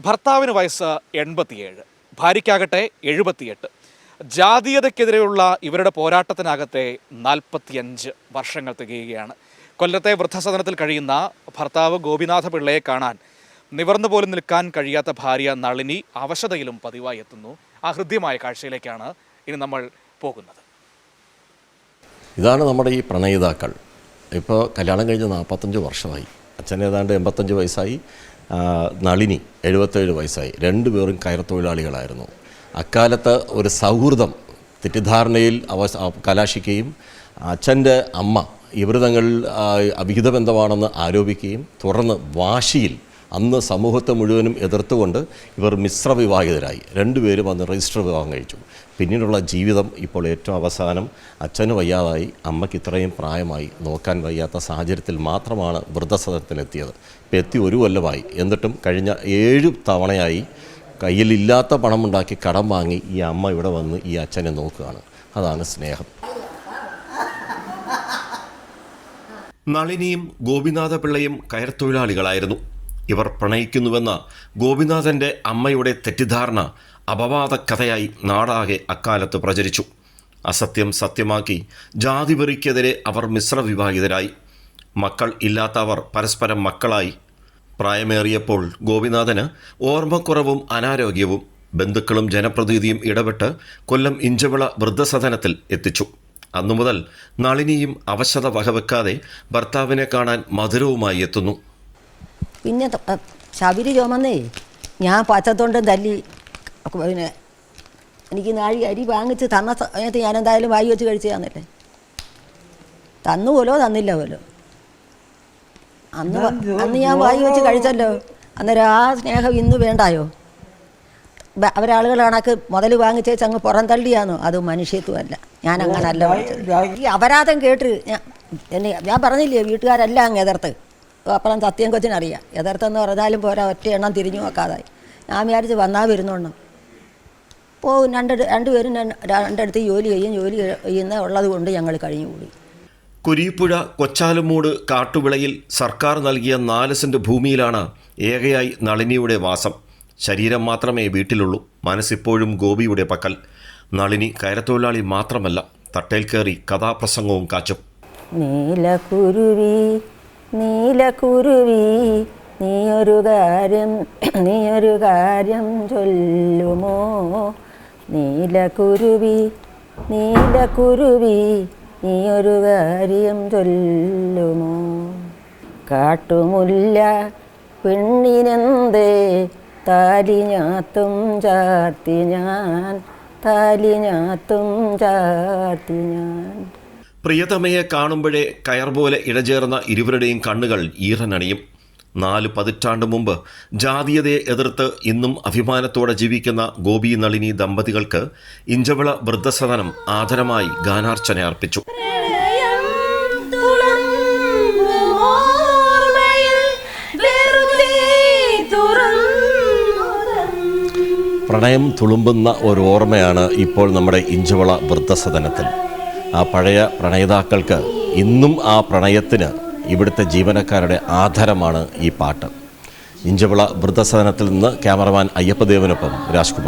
ഭർത്താവിന് വയസ്സ് എൺപത്തിയേഴ് ഭാര്യയ്ക്കാകട്ടെ എഴുപത്തിയെട്ട്. ജാതീയതയ്ക്കെതിരെയുള്ള ഇവരുടെ പോരാട്ടത്തിനകത്തെ നാൽപ്പത്തിയഞ്ച് വർഷങ്ങൾ തികയുകയാണ്. കൊല്ലത്തെ വൃദ്ധസദനത്തിൽ കഴിയുന്ന ഭർത്താവ് ഗോപിനാഥ പിള്ളയെ കാണാൻ നിവർന്നു പോലും നിൽക്കാൻ കഴിയാത്ത ഭാര്യ നളിനി അവശതയിലും പതിവായി എത്തുന്നു. ആ ഹൃദ്യമായ കാഴ്ചയിലേക്കാണ് ഇനി നമ്മൾ പോകുന്നത്. ഇതാണ് നമ്മുടെ ഈ പ്രണയിതാക്കൾ. ഇപ്പോൾ കല്യാണം കഴിഞ്ഞ് നാൽപ്പത്തഞ്ച് വർഷമായി. അച്ഛൻ ഏതാണ്ട് എൺപത്തഞ്ച് വയസ്സായി. നളിനി എഴുപത്തേഴ് വയസ്സായി. രണ്ടുപേരും കയർ തൊഴിലാളികളായിരുന്നു അക്കാലത്ത് ഒരു സൗഹൃദം തെറ്റിദ്ധാരണയിൽ അവ കലാശിക്കുകയും അച്ഛന്റെ അമ്മ ഇവർ തങ്ങൾ അവിഹിത ബന്ധമാണെന്ന് ആരോപിക്കുകയും തുടർന്ന് വാശിയിൽ അന്ന് സമൂഹത്തെ മുഴുവനും എതിർത്തുകൊണ്ട് ഇവർ മിശ്ര വിവാഹിതരായി. രണ്ടുപേരും അന്ന് രജിസ്റ്റർ വിവാഹം കഴിച്ചു. പിന്നീടുള്ള ജീവിതം ഇപ്പോൾ ഏറ്റവും അവസാനം അച്ഛന് വയ്യാതായി. അമ്മയ്ക്ക് ഇത്രയും പ്രായമായി. നോക്കാൻ വയ്യാത്ത സാഹചര്യത്തിൽ മാത്രമാണ് വൃദ്ധസദനത്തിലെത്തിയത്. ഇപ്പം എത്തി ഒരു കൊല്ലമായി. എന്നിട്ടും കഴിഞ്ഞ ഏഴ് തവണയായി കയ്യിലില്ലാത്ത പണമുണ്ടാക്കി കടം വാങ്ങി ഈ അമ്മ ഇവിടെ വന്ന് ഈ അച്ഛനെ നോക്കുകയാണ്. അതാണ് സ്നേഹം. നളിനിയും ഗോപിനാഥപിള്ളയും കയർ തൊഴിലാളികളായിരുന്നു. ഇവർ പ്രണയിക്കുന്നുവെന്ന ഗോപിനാഥന്റെ അമ്മയുടെ തെറ്റിദ്ധാരണ അപവാദ കഥയായി നാടാകെ അക്കാലത്ത് പ്രചരിച്ചു. അസത്യം സത്യമാക്കി ജാതിവെറിക്കെതിരെ അവർ മിശ്രവിവാഹിതരായി. മക്കൾ ഇല്ലാത്തവർ പരസ്പരം മക്കളായി. പ്രായമേറിയപ്പോൾ ഗോപിനാഥന് ഓർമ്മക്കുറവും അനാരോഗ്യവും ബന്ധുക്കളും ജനപ്രതിനിധിയും ഇടപെട്ട് കൊല്ലം ഇഞ്ചവിള വൃദ്ധസദനത്തിൽ എത്തിച്ചു. അന്നു മുതൽ നളിനിയും അവശത വകവെക്കാതെ ഭർത്താവിനെ കാണാൻ മധുരവുമായി എത്തുന്നു. പിന്നെ ശബരി ചുമന്നേ. ഞാൻ പച്ചത്തൊണ്ടും തല്ലി. പിന്നെ എനിക്ക് നാഴി അരി വാങ്ങിച്ച് തന്ന സമയത്ത് ഞാൻ എന്തായാലും വായി വെച്ച് കഴിച്ചു തന്നില്ലേ തന്നു പോലോ തന്നില്ല പോലോ. അന്ന് അന്ന് ഞാൻ വായി വെച്ച് കഴിച്ചല്ലോ. അന്നേരം ആ സ്നേഹം ഇന്ന് വേണ്ടായോ? അവരാളുകൾ കണക്ക് മുതൽ വാങ്ങിച്ചേച്ച് അങ്ങ് പുറം തള്ളിയാന്നോ? അത് മനുഷ്യത്വമല്ല. ഞാൻ അങ്ങനല്ല. ഈ അപരാധം കേട്ട് ഞാൻ എന്നെ ഞാൻ പറഞ്ഞില്ലേ വീട്ടുകാരെല്ലാം അങ്ങ് എതിർത്ത് അപ്പുറം സത്യം കൊച്ചിനറിയാം എന്ന് പറഞ്ഞാലും പോരാ ഒറ്റ എണ്ണം തിരിഞ്ഞു നോക്കാതായി. ഞാൻ വിചാരിച്ച് വന്നാൽ വരുന്നോണം. പോകും രണ്ട് രണ്ടുപേരും രണ്ട് രണ്ടിടത്ത് ജോലി ചെയ്യും ജോലി ചെയ്യുന്ന ഉള്ളത് കൊണ്ട് ഞങ്ങൾ കഴിഞ്ഞുകൂടി. കുരീപ്പുഴ കൊച്ചാലുമൂട് കാട്ടുവിളയിൽ സർക്കാർ നൽകിയ നാല് സെന്റ് ഭൂമിയിലാണ് ഏകയായി നളിനിയുടെ വാസം. ശരീരം മാത്രമേ വീട്ടിലുള്ളൂ മനസ്സിപ്പോഴും ഗോപിയുടെ പക്കൽ. നളിനി കയറത്തൊഴിലാളി മാത്രമല്ല തട്ടേൽ കയറി കഥാപ്രസംഗവും കാച്ചും. നീലക്കുരുവി നീലക്കുരുവി നീയൊരു കാര്യം നീയൊരു കാര്യം ചൊല്ലുമോ? നീലക്കുരുവി നീലക്കുരുവി നീയൊരു കാര്യം ചൊല്ലുമോ? കാട്ടുമുല്ല പെണ്ണിനെന്തേ? താലി ഞാത്തും ചാർത്തി ഞാൻ താലി ഞാത്തും ചാർത്തി ഞാൻ. പ്രിയതമയെ കാണുമ്പോഴേ കയർ പോലെ ഇഴചേർന്ന ഇരുവരുടെയും കണ്ണുകൾ ഈറനണിയും. നാല് പതിറ്റാണ്ട് മുമ്പ് ജാതീയതയെ എതിർത്ത് ഇന്നും അഭിമാനത്തോടെ ജീവിക്കുന്ന ഗോപി നളിനി ദമ്പതികൾക്ക് ഇഞ്ചവിള വൃദ്ധസദനം ആദരമായി ഗാനാർച്ചന അർപ്പിച്ചു. പ്രണയം തുളുമ്പുന്ന ഒരു ഓർമ്മയാണ് ഇപ്പോൾ നമ്മുടെ ഇഞ്ചവിള വൃദ്ധസദനത്തിൽ. ആ പഴയ പ്രണയിതാക്കൾക്ക് ഇന്നും ആ പ്രണയത്തിന് ഇവിടുത്തെ ജീവനക്കാരുടെ ആധാരമാണ് ഈ പാട്ട്. ഇഞ്ചവിള വൃദ്ധസദനത്തിൽ നിന്ന് ക്യാമറമാൻ അയ്യപ്പദേവനൊപ്പം രാജ്കുമാർ.